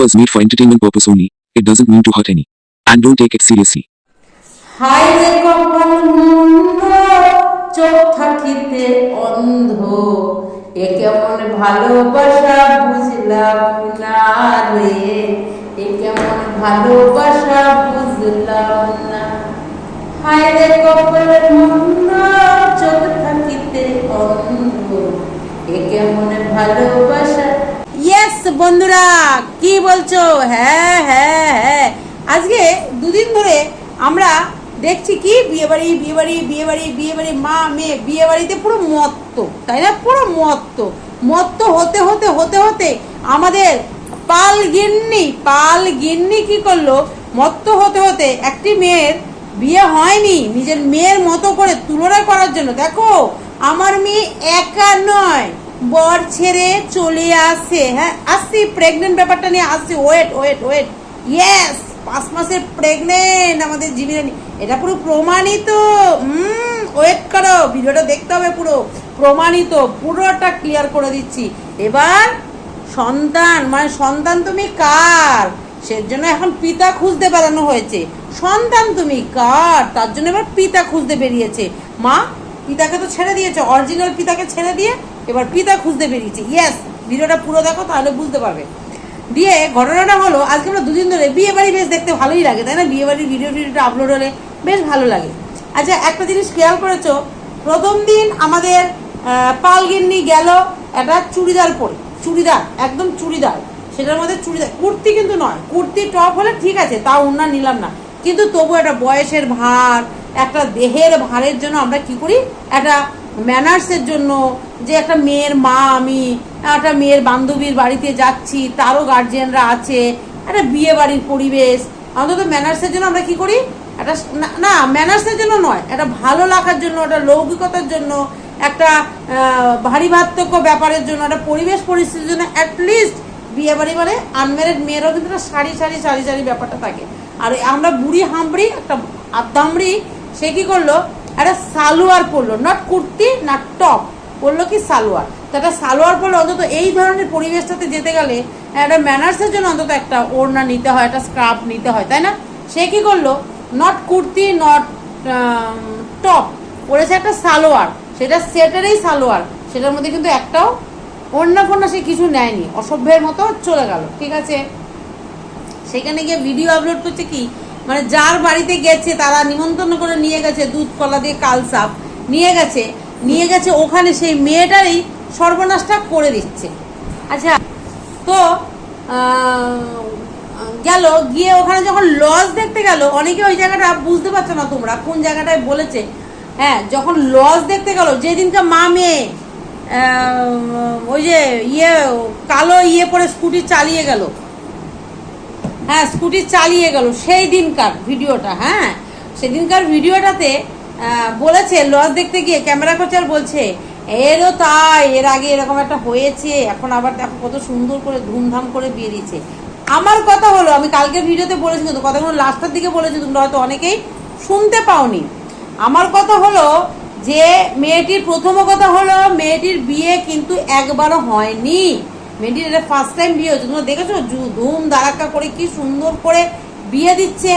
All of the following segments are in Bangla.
was made for entertainment purpose only. It doesn't mean to hurt any. And don't take it seriously. হাই রে কপাল মন্দ চোখ থাকিতে অন্ধ এ কেমন ভালোবাসা বুঝলাম না রে এ কেমন ভালোবাসা বুঝলাম না হাই রে কপাল মন্দ চোখ থাকিতে অন্ধ এ কেমন ভালোবাসা ইয়েস বন্ধুরা কি বলছো? হ্যাঁ হ্যাঁ হ্যাঁ। আজকে দুদিন ধরে আমরা দেখছি কি? বিয়ে বাড়ি বিয়ে বাড়ি বিয়ে বাড়ি বিয়ে বাড়ি মা, মেয়ে বিয়ে বাড়িতে পুরো মত্ত, তাই না? পুরো মত্ত। মত্ত হতে হতে হতে হতে আমাদের পাল গিন্নি পাল গিন্নি কি করল? মত্ত হতে হতে একটি মেয়ের বিয়ে হয়নি, নিজের মেয়ের মতো করে তুলনা করার জন্য। দেখো, আমার মেয়ে একা নয়। বর ছেড়ে চলে আসে হ্যাঁ? আসছি প্রেগনেন্ট ব্যাপারটা নিয়ে আসছি ওয়েট ওয়েট ওয়েট ইয়েস পাঁচ মাসের প্রেগনেন্ট আমাদের জিমিরানি এটা পুরো প্রমাণিত। ওয়েট করো, ভিডিওটা দেখতে হবে পুরো। প্রমাণিত, পুরোটা ক্লিয়ার করে দিচ্ছি। এবার সন্তান মানে সন্তান তুমি কার? সেজন্য এখন পিতা খুঁজতে বেড়ানো হয়েছে। সন্তান তুমি কার? তার জন্য এবার পিতা খুঁজতে বেরিয়েছে। মা, পিতাকে তো ছেড়ে দিয়েছে। অরিজিনাল পিতাকে ছেড়ে দিয়ে এবার পিতা খুঁজতে বেরিয়েছে। ইয়েস ভিডিওটা পুরো দেখো, তাহলে বুঝতে পারবে। দিয়ে ঘটনাটা হলো, আজকে আমরা দুদিন ধরে বিয়ে বাড়ি বেশ দেখতে ভালোই লাগে, তাই না? বিয়ে বাড়ির ভিডিও ভিডিওটা আপলোড হলে বেশ ভালো লাগে। আচ্ছা একটা জিনিস খেয়াল করেছ, প্রথম দিন আমাদের পালগিন্নি গেল একটা চুড়িদার পরে, চুড়িদার, একদম চুড়িদার। সেটার মধ্যে চুড়িদার, কুর্তি কিন্তু নয়, কুর্তি টপ হলে ঠিক আছে, তাও ওনার নিলাম না। কিন্তু তবু একটা বয়সের ভার, একটা দেহের ভারের জন্য আমরা কি করি? একটা ম্যানার্সের জন্য যে একটা মেয়ের মা আমি, একটা মেয়ের বান্ধবীর বাড়িতে যাচ্ছি, তারও গার্জিয়ানরা আছে, একটা বিয়ে বাড়ির পরিবেশ। অন্তত ম্যানার্সের জন্য আমরা কি করি? একটা না- ম্যানার্সের জন্য নয়, একটা ভালো লাগার জন্য, একটা লৌকিকতার জন্য, একটা ভারী ভাত্তক্য ব্যাপারের জন্য, একটা পরিবেশ পরিস্থিতির জন্য অ্যাটলিস্ট বিয়ে বাড়ি মানে আনম্যারিড মেয়েরাও কিন্তু একটা শাড়ি শাড়ি শাড়ি শাড়ি ব্যাপারটা থাকে। আর আমরা বুড়ি, হামড়ি, একটা আদামড়ি সে কি করল? একটা সালোয়ার পরলো নট কুর্তি না টপ পরলো কি সালোয়ার। তো একটা সালোয়ার পরলে অন্তত এই ধরনের পরিবেশটাতে যেতে গেলে একটা ম্যানার্সের জন্য অন্তত একটা ওড়না নিতে হয়, একটা স্কার্ফ নিতে হয়, তাই না? সে কি করল? নট কুর্তি নট টপ পরেছে একটা সালোয়ার। সেটা সেটারই সালোয়ার। সেটার মধ্যে কিন্তু একটাও ওড়না ফোড়না সে কিছু নেয়নি। অসভ্যের মতো চলে গেল, ঠিক আছে? সেখানে গিয়ে ভিডিও আপলোড করছে কি? মানে যার বাড়িতে গেছে, তারা নিমন্ত্রণ করে নিয়ে গেছে, দুধ কলা দিয়ে কালসাপ নিয়ে গেছে। নিয়ে গেছে, ওখানে সেই মেয়েটারই সর্বনাশটা করে দিচ্ছে। আচ্ছা তো গেল, গিয়ে ওখানে যখন লজ দেখতে গেল, অনেকে ওই জায়গাটা বুঝতে পারছ না তোমরা, কোন জায়গাটায় বলেছে। হ্যাঁ যখন লজ দেখতে গেল, যেদিনকে মা মেয়ে ওই যে ইয়ে কালো ইয়ে পরে স্কুটি চালিয়ে গেল হ্যাঁ স্কুটি চালিয়ে গেল, সেই দিনকার ভিডিওটা হ্যাঁ সেদিনকার ভিডিওটাতে বলেছে লজ দেখতে গিয়ে ক্যামেরা কোচার বলছে, এরও তাই, এর আগে এরকম একটা হয়েছে, এখন আবার দেখো কত সুন্দর করে ধুমধাম করে বিয়ে দিয়েছে। আমার কথা হলো, আমি কালকের ভিডিওতে বলেছি কিন্তু কথাগুলো লাস্টের দিকে বলেছি, তোমরা হয়তো অনেকেই শুনতে পাওনি। আমার কথা হলো যে, মেয়েটির প্রথম কথা হলো, মেয়েটির বিয়ে কিন্তু একবারও হয়নি। মেয়েটির এটা ফার্স্ট টাইম বিয়ে হচ্ছে তোমরা দেখেছ? ধুম দারাক্কা করে কি সুন্দর করে বিয়ে দিচ্ছে।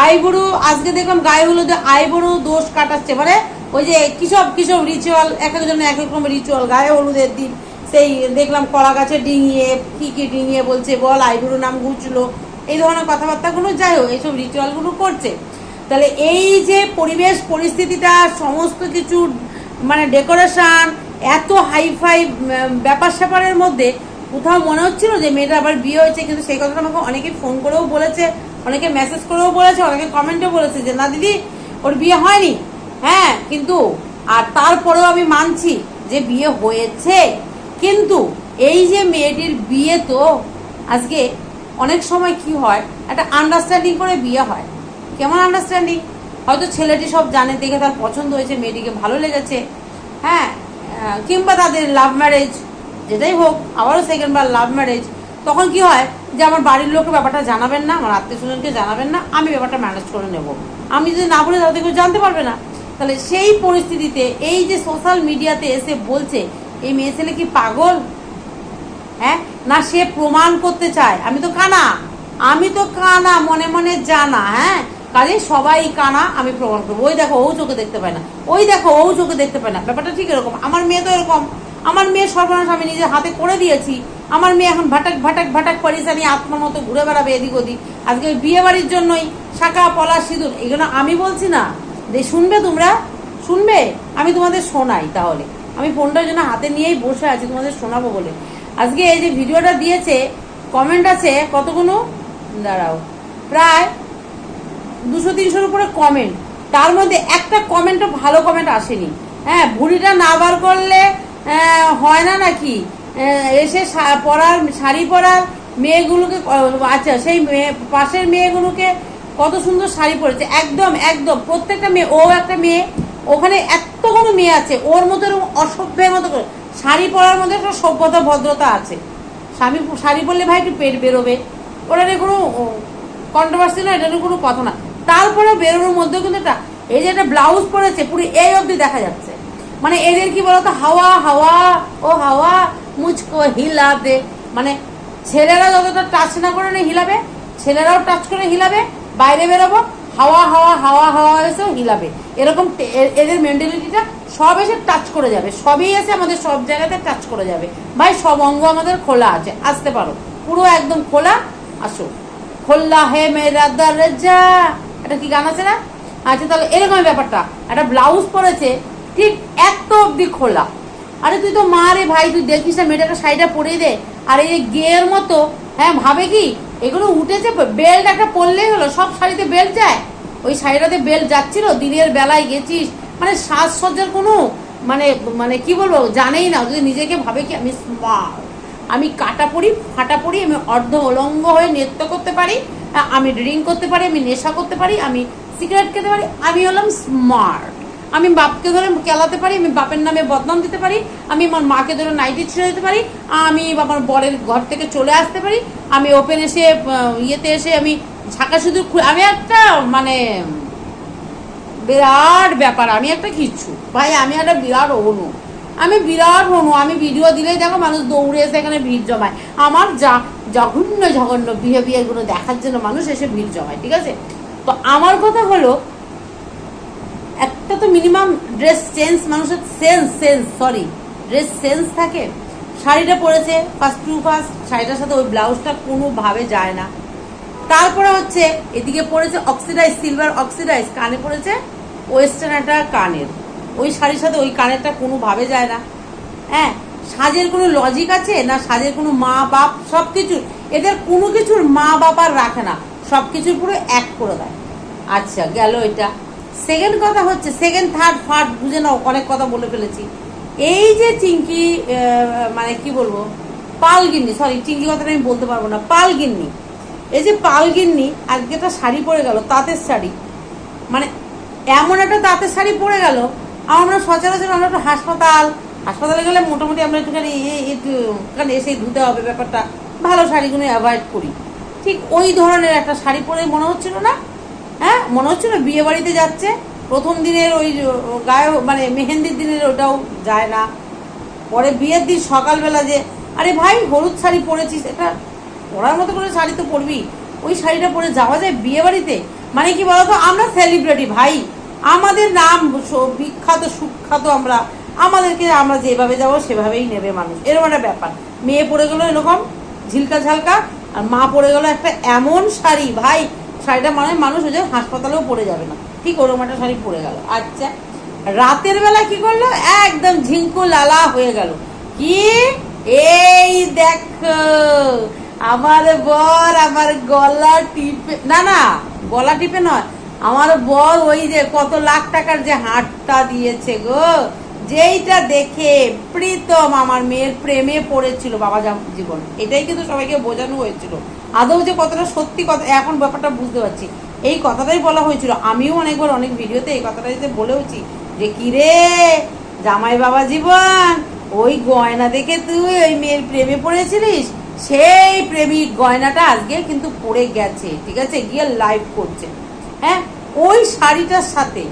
আইবুড়ো, আজকে দেখলাম গায়ে হলুদে আইবুড়ো দোষ কাটাচ্ছে। মানে ওই যে কিসব কিসব রিচুয়াল এক একজনের এক রকম রিচুয়াল গায়ে হলুদের দিন। সেই দেখলাম কলা গাছে ডিঙিয়ে, কি কি ডিঙিয়ে বলছে, বল, আইবুড়ো নাম ঘুচলো এই ধরনের কথাবার্তাগুলো যাই হোক, এইসব রিচুয়ালগুলো করছে। তাহলে এই যে পরিবেশ পরিস্থিতিটা, সমস্ত কিছু মানে ডেকোরেশন এত হাইফাই ব্যাপার স্যাপারের মধ্যে কোথাও মনে হচ্ছিল যে মেয়েটা আবার বিয়ে হয়েছে, কিন্তু সেই কথাটা আমাকে অনেকে ফোন করেও বলেছে। অনেকে মেসেজ করেও বলেছে, অনেকে কমেন্টও বলেছে যে, না দিদি, ওর বিয়ে হয়নি। হ্যাঁ কিন্তু, আর তারপরেও আমি মানছি যে বিয়ে হয়েছে। কিন্তু এই যে মেয়েটির বিয়ে তো আজকে অনেক সময় কি হয়, একটা আন্ডারস্ট্যান্ডিং করে বিয়ে হয়। কেমন আন্ডারস্ট্যান্ডিং হয়তো ছেলেটি সব জানে, দেখে তার পছন্দ হয়েছে, মেয়েটিকে ভালো লেগেছে। হ্যাঁ কিংবা তাদের লাভ ম্যারেজ যেটাই হোক, আবারও সেকেন্ড বার লাভ ম্যারেজ তখন কি হয় যে আমার বাড়ির লোককে ব্যাপারটা জানাবেন না, আমার আত্মীয় স্বজনকে জানাবেন না, আমি ব্যাপারটা ম্যানেজ করে নেব। আমি যদি না বলে তাদের কেউ জানতে পারবে না, তাহলে সেই পরিস্থিতিতে এই যে সোশ্যাল মিডিয়াতে এসে বলছে, এই মেয়ে ছেলে কি পাগল? হ্যাঁ? না, সে প্রমাণ করতে চায়। আমি তো কানা। আমি তো কানা, মনে মনে জানা হ্যাঁ? কাজে সবাই কানা, আমি প্রমাণ করব। ওই দেখো, ও চোখে দেখতে পায় না। ওই দেখো, ও চোখে দেখতে পায় না। ব্যাপারটা ঠিক এরকম। আমার মেয়ে তো এরকম। আমার মেয়ে সর্বনাশ আমি নিজের হাতে করে দিয়েছি। আমার মেয়ে এখন ভাটাক ভাটাক ভাটাক পারিসানি আত্মার মতো ঘুরে বেড়াবে এদিক ওদিক। আজকে বিয়ে বাড়ির জন্যই শাখা, পলা, সিঁদুর, এগুলো আমি বলছি না। যে শুনবে তোমরা? শুনবে? আমি তোমাদের শোনাই তাহলে। আমি ফোনটার জন্য হাতে নিয়েই বসে আছি, তোমাদের শোনাবো বলে। আজকে এই যে ভিডিওটা দিয়েছে কমেন্ট আছে কতগুলো দাঁড়াও। প্রায় দুশো, তিনশোর উপরে কমেন্ট তার মধ্যে একটা কমেন্টও ভালো কমেন্ট আসেনি। হ্যাঁ ভুড়িটা না বার করলে হয় না নাকি? এসে শা- পরার শাড়ি পরার মেয়েগুলোকে আচ্ছা সেই মেয়ে, পাশের মেয়েগুলোকে কত সুন্দর শাড়ি পরেছে। একদম একদম, প্রত্যেকটা মেয়ে, ও একটা মেয়ে, ওখানে এতগুলো মেয়ে আছে, ওর মতো এরকম অসভ্যের মতো করে। শাড়ি পরার মধ্যে একটা সভ্যতা, ভদ্রতা আছে। স্বামী শাড়ি পরলে ভাই একটু পেট বেরোবে। ওটা নিয়ে কোনো কন্ট্রোভার্সি না, এটা নিয়ে কোনো কথা না। তারপরে বেরোনোর মধ্যে কিন্তু একটা, এই যে একটা ব্লাউজ পরেছে, পুরো এই অবধি দেখা যাচ্ছে। মানে এদের কি বলতো? হাওয়া হাওয়া, ও হাওয়া মুচকো, হিলাবে মানে ছেলেরা যতটা টাচ না করে না হিলাবে, ছেলেরাও টাচ করে হিলাবে, বাইরে বেরোবো, হাওয়া হাওয়া হাওয়া হাওয়া এসেও হিলাবে। এরকম এদের মেন্টালিটিটা সব এসে টাচ করে যাবে। সবই এসে আমাদের সব জায়গাতে টাচ করে যাবে। ভাই, সব অঙ্গ আমাদের খোলা আছে, আসতে পারো। পুরো একদম খোলা, আসো। খোল্লা হে মেরা দরজা। এটা কি গান আছে না? আচ্ছা তাহলে এরকম ব্যাপারটা। একটা ব্লাউজ পরেছে, ঠিক এত অব্দি খোলা। আরে তুই তো মা রে ভাই, তুই দেখিস না মেয়েটাকে শাড়িটা পরিয়ে দে। আর এই গেয়ের মতো হ্যাঁ ভাবে কি? এগুলো উঠেছে, বেল্ট একটা পরলেই হলো, সব শাড়িতে বেল্ট যায়। ওই শাড়িটাতে বেল্ট যাচ্ছিল, দিনের বেলায় গেছিস। মানে সাজসজ্জার কোনো মানে মানে কি বলব, জানেই না, যদি নিজেকে ভাবে কি আমি আমি কাটা পড়ি ফাটা পড়ি আমি অর্ধ অলঙ্গ হয়ে নৃত্য করতে পারি আমি ড্রিঙ্ক করতে পারি, আমি নেশা করতে পারি, আমি সিগারেট খেতে পারি, আমি হলাম স্মার্ট আমি বাপকে ধরে কেলাতে পারি, আমি বাপের নামে বদনাম দিতে পারি, আমি আমার মাকে ধরে নাইটি ছেড়ে দিতে পারি, আমি আমার বরের ঘর থেকে চলে আসতে পারি, আমি ওপেন এসে ইয়েতে এসে আমি ঝাঁকা শুধু আমি একটা মানে বিরাট ব্যাপার, আমি একটা কিচ্ছু। ভাই, আমি একটা বিরাট অনু। আমি বিরাট অনু, আমি ভিডিও দিলেই দেখো মানুষ দৌড়ে এসে এখানে ভিড় জমায়। আমার যা জঘন্য জঘন্য বিহেভিয়ারগুলো দেখার জন্য মানুষ এসে ভিড় জমায়, ঠিক আছে? তো আমার কথা হলো একটা তো মিনিমাম ড্রেস চেঞ্জ মানুষের sense sense sorry dress sense থাকে। শাড়িটা পরেছে ফার্স্ট টু ফার্স্ট শাড়িটার সাথে ওই ব্লাউজটা কোনোভাবে যায় না। তারপরে হচ্ছে, এদিকে পড়েছে অক্সিডাইজ সিলভার অক্সিডাইজ কানে পড়েছে ওয়েস্টার্ন একটা কানের। ওই শাড়ির সাথে ওই কানেরটা কোনোভাবে যায় না। হ্যাঁ সাজের কোনো লজিক আছে না সাজের কোনো মা বাপ সব কিছু এদের কোনো কিছুর মা বাপ আর রাখে না। সব কিছুর পুরো এক করে দেয়। আচ্ছা গেল এটা। সেকেন্ড কথা হচ্ছে সেকেন্ড থার্ড ফার্ড বুঝে নাও, অনেক কথা বলে ফেলেছি। এই যে চিঙ্কি মানে কি বলব, পালগিন্নি সরি চিঙ্কি কথাটা আমি বলতে পারব না, পালগিন্নি। এই যে পালগিন্নি, আজকে একটা শাড়ি পরে গেল, তাঁতের শাড়ি। মানে এমন একটা তাঁতের শাড়ি পরে গেল, আমরা সচরাচর আমরা একটু হাসপাতাল, হাসপাতালে গেলে মোটামুটি আমরা একটুখানি একটুখানি এসে ধুতে হবে ব্যাপারটা। ভালো শাড়িগুলো অ্যাভয়েড করি। ঠিক ওই ধরনের একটা শাড়ি পরে মনে হচ্ছিল না? হ্যাঁ মনে হচ্ছিল বিয়ে বাড়িতে যাচ্ছে। প্রথম দিনের ওই গায়ে মানে মেহেন্দির দিনের ওটাও যায় না। পরে বিয়ের দিন সকালবেলা যে, আরে ভাই, হলুদ শাড়ি পরেছিস, এটা পরার মতো করে শাড়ি তো পরবি। ওই শাড়িটা পরে যাওয়া যায় বিয়ে বাড়িতে? মানে কি বলতো, আমরা সেলিব্রিটি ভাই। আমাদের নাম বিখ্যাত, সুখ্যাত আমরা। আমাদেরকে আমরা যেভাবে যাব, সেভাবেই নেবে মানুষ। এরকম একটা ব্যাপার। মেয়ে পরে গেলো এরকম ঝিলকা ঝালকা, আর মা পরে গেলো একটা এমন শাড়ি। ভাই শাড়িটা মানে মানুষ ওই যে হাসপাতালেও পড়ে যাবে না। ঠিক ওরকম একটা শাড়ি পরে গেল। আচ্ছা রাতের বেলা কি করল? একদম ঝিঙ্কু লালা হয়ে গেল। কি? এই দেখো, আমার বর আমার গলা টিপে না না, গলা টিপে নয়, আমার বর ওই যে কত লাখ টাকার যে হাটটা দিয়েছে গো, যেইটা দেখে প্রীতম আমার মেয়ের প্রেমে পড়েছিল বাবা জীবন। এটাই কিন্তু সবাইকে বোঝানো হয়েছিল। আদৌ যে কতটা সত্যি কথা, এখন ব্যাপারটা বুঝতে পারছি। এই কথাটাই বলা হয়েছিল। আমিও অনেকবার অনেক ভিডিওতে এই কথাটা যে বলেওছি যে কি রে জামাই বাবা জীবন, ওই গয়না দেখে তুই ওই মেয়ের প্রেমে পড়েছিলিস? সেই প্রেমিক গয়নাটা আজকে কিন্তু পড়ে গেছে, ঠিক আছে? গিয়ে লাইভ করছে। হ্যাঁ ওই শাড়িটার সাথে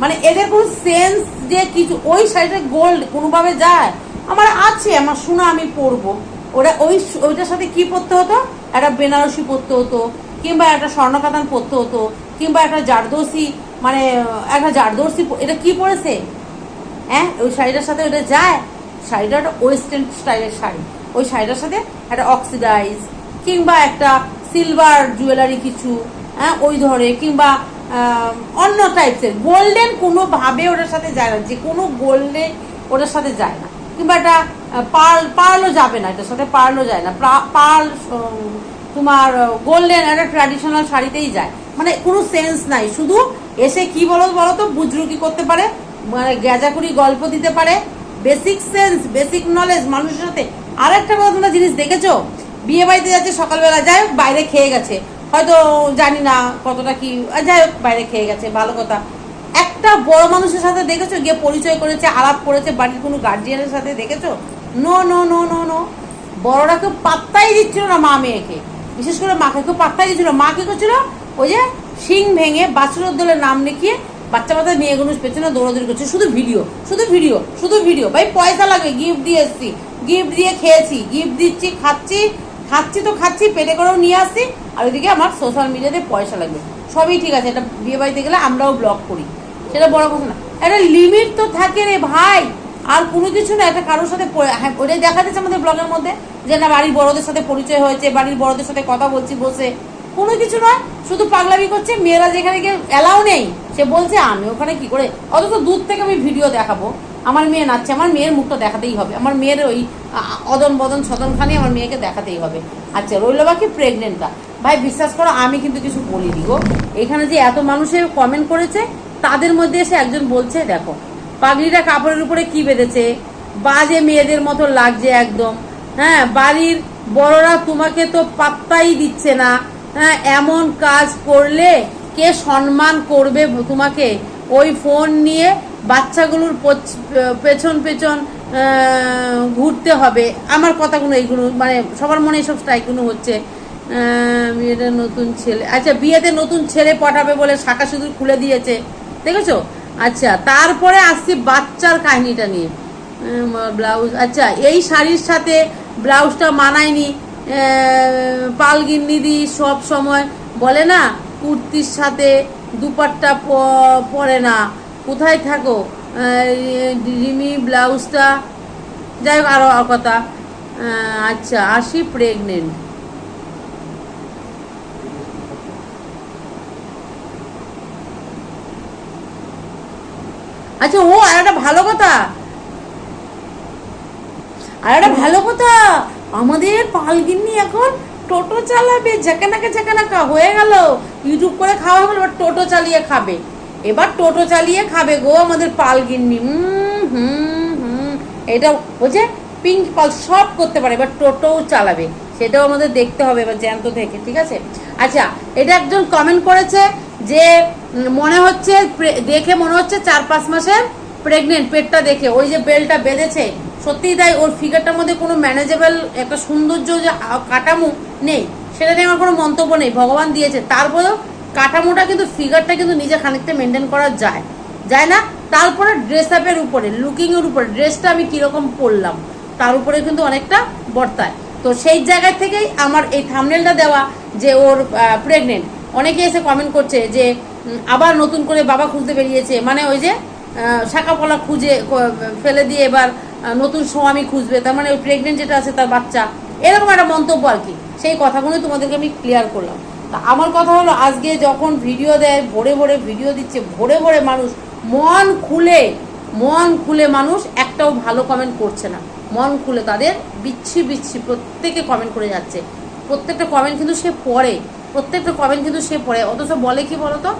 মানে এদের কোনো সেন্স যে কিছু, ওই শাড়িটা গোল্ড কোনোভাবে যায়? আমার আছে, আমার শোনা আমি পরবো। ওরা ওই ওইটার সাথে কি পরতে হতো? একটা বেনারসি পরতে হতো, কিংবা একটা স্বর্ণকাতান পরতে হতো, কিংবা একটা জারদোসি মানে একটা জারদোসি এটা কি পরেছে? হ্যাঁ ওই শাড়িটার সাথে ওটা যায়? শাড়িটা একটা ওয়েস্টার্ন স্টাইলের শাড়ি। ওই শাড়িটার সাথে একটা অক্সিডাইজ, কিংবা একটা সিলভার জুয়েলারি কিছু হ্যাঁ ওই ধরে কিংবা অন্য টাইপসের গোল্ডেন কোনোভাবে ওটার সাথে যায় না, যে কোনো গোল্ডেন ওটার সাথে যায় না। কিংবা একটা পার্ল পার্লও যাবে না, এটার সাথে পার্লও যায় না। পার্ল তোমার গোল্ডেন একটা ট্র্যাডিশনাল শাড়িতেই যায়। মানে কোনো সেন্স নাই, শুধু এসে কি বলো বলো তো, বুজরুকি করতে পারে মানে গ্যাজাকুড়ি গল্প দিতে পারে বেসিক সেন্স বেসিক নলেজ মানুষের সাথে। আর একটা কথা তোমরা জিনিস দেখেছ? বিয়ে বাড়িতে যাচ্ছে সকালবেলা, যাই হোক, বাইরে খেয়ে গেছে। হয়তো জানি না কতটা কি যাই হোক, বাইরে খেয়ে গেছে, ভালো কথা। একটা বড় মানুষের সাথে দেখেছ? গিয়ে পরিচয় করেছে, আলাপ করেছে, বাড়ির কোনো গার্জিয়ানের সাথে দেখেছ? No no no no no বড়রা কেউ পাত্তাই দিচ্ছিল না মা মেয়েকে। বিশেষ করে মাকে কেউ পাত্তাই দিচ্ছিল মা কি করছিল? ওই যে শিং ভেঙে বাছুরের দলের নাম লিখিয়ে বাচ্চা বাচ্চা মেয়েগুলো পেছনে দৌড়াদৌড়ি করছে শুধু ভিডিও শুধু ভিডিও শুধু ভিডিও। ভাই, পয়সা লাগে গিফট দিয়ে এসছি। গিফট দিয়ে খেয়েছি গিফট দিচ্ছি, খাচ্ছি খাচ্ছি তো খাচ্ছি, পেটে করেও নিয়ে আসছি। আর ওইদিকে আমার সোশ্যাল মিডিয়াতে পয়সা লাগবে। সবই ঠিক আছে, এটা বিয়ে বাড়িতে গেলে আমরাও ব্লগ করি। সেটা বড় কথা না। একটা লিমিট তো থাকে রে ভাই। আর কোনো কিছু না, একটা কারোর সাথে হ্যাঁ ওটাই দেখা যাচ্ছে আমাদের ব্লগের মধ্যে, যে না বাড়ির বড়দের সাথে পরিচয় হয়েছে, বাড়ির বড়দের সাথে কথা বলছি, বসে। কোনো কিছু নয়, শুধু পাগলামি করছে, মেয়েরা যেখানে গিয়ে এলাও নেই। সে বলছে, আমি ওখানে কি করে অথচ দূর থেকে আমি ভিডিও দেখাবো। আমার মেয়ে নাচছে, আমার মেয়ের মুখটা দেখাতেই হবে। আমার মেয়ের ওই অদন বদন সদনখানি আমার মেয়েকে দেখাতেই হবে। আচ্ছা রইল বাকি প্রেগনেন্টটা ভাই, বিশ্বাস করো, আমি কিন্তু কিছু বলিনি গো। এখানে যে এত মানুষের কমেন্ট করেছে, তাদের মধ্যে এসে একজন বলছে, দেখো পাগড়িটা কাপড়ের উপরে কি বেঁধেছে? বাজে মেয়েদের মতো লাগছে একদম। হ্যাঁ বাড়ির বড়রা তোমাকে তো পাত্তাই দিচ্ছে না। হ্যাঁ এমন কাজ করলে কে সম্মান করবে তোমাকে? ওই ফোন নিয়ে বাচ্চাগুলোর পেছন পেছন ঘুরতে হবে। আমার কথাগুলো এইগুলো মানে সবার মনে এইসব স্ট্রাইকগুলো হচ্ছে। বিয়েতে নতুন ছেলে। আচ্ছা বিয়েতে নতুন ছেলে পটাবে বলে শাখা সিঁদুর খুলে দিয়েছে। দেখেছ? আচ্ছা তারপরে আসছি বাচ্চার কাহিনীটা নিয়ে। ব্লাউজ আচ্ছা এই শাড়ির সাথে ব্লাউজটা মানায়নি আহ, পালগিন্নি দি সব সময় বলে না কুর্তির সাথে দুপাট্টা পরে না। কোথায় থাকো? রিমি ব্লাউজটা যাই হোক আরও কথা। আচ্ছা আসি প্রেগনেন্ট আচ্ছা ও আর একটা ভালো কথা। আর একটা ভালো কথা আমাদের পালগিন্নি এখন টোটো চালাবে ঝাঁকানাকা ঝাঁকানাকা হয়ে গেল। ইউটিউব করে খাওয়া গেল এবার টোটো চালিয়ে খাবে। এবার টোটো চালিয়ে খাবে গো আমাদের পালগিন্নি হুম হুম হুম। এটা বলছে পিঙ্ক পাল সব করতে পারে এবার টোটোও চালাবে। সেটাও আমাদের দেখতে হবে এবার জ্যান্ত থেকে ঠিক আছে? আচ্ছা এটা একজন কমেন্ট করেছে যে মনে হচ্ছে দেখে মনে হচ্ছে চার পাঁচ মাসের প্রেগনেন্ট পেটটা দেখে। ওই যে বেলটা বেঁধেছে, সত্যিই তাই, ওর ফিগারটার মধ্যে কোনো ম্যানেজেবল একটা সৌন্দর্য যে কাঠামো নেই, সেটা নিয়ে আমার কোনো মন্তব্য নেই। ভগবান দিয়েছে। তারপরেও কাঠামোটা কিন্তু ফিগারটা কিন্তু নিজে খানিকটা মেনটেন করা যায়। যায় না? তারপরে ড্রেস আপের উপরে লুকিংয়ের উপরে ড্রেসটা আমি কীরকম পরলাম, তার উপরে কিন্তু অনেকটা বর্তায়। তো সেই জায়গা থেকেই আমার এই থামনেলটা দেওয়া যে ওর প্রেগনেন্ট অনেকে এসে কমেন্ট করছে যে আবার নতুন করে বাবা খুঁজতে বেরিয়েছে। মানে ওই যে আহ, শাখা পলা খুঁজে ফেলে দিয়ে এবার নতুন স্বামী খুঁজবে। তার মানে ওই প্রেগনেন্ট যেটা আছে তার বাচ্চা। এরকম একটা মন্তব্য আর কি। সেই কথাগুলোই তোমাদেরকে আমি ক্লিয়ার করলাম। তা আমার কথা হলো আজকে যখন ভিডিও দেয় ভোরে ভোরে ভিডিও দিচ্ছে ভোরে ভোরে মানুষ মন খুলে মন খুলে মানুষ একটাও ভালো কমেন্ট করছে না। মন খুলে তাদের বিচ্ছি বিচ্ছি প্রত্যেকে কমেন্ট করে যাচ্ছে। প্রত্যেকটা কমেন্ট কিন্তু সে পড়ে। প্রত্যেকটা কমেন্ট কিন্তু সে পড়ে। অথচ বলে কি বলো তো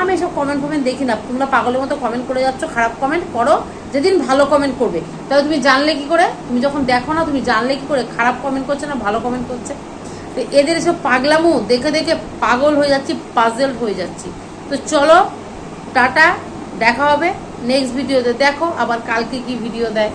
আমি এসব কমেন্ট ফমেন্ট দেখি না। তোমরা পাগলের মতো কমেন্ট করে যাচ্ছ, খারাপ কমেন্ট করো, যেদিন ভালো কমেন্ট করবে। তাহলে তুমি জানলে কি করে? তুমি যখন দেখো না, তুমি জানলে কি করে? খারাপ কমেন্ট করছে না, ভালো কমেন্ট করছে? তো এদের এসব পাগলামু দেখে দেখে পাগল হয়ে যাচ্ছি পাজল হয়ে যাচ্ছি। তো চলো, টাটা, দেখা হবে নেক্সট ভিডিওতে দেখো আবার কালকে কি ভিডিও দেয়।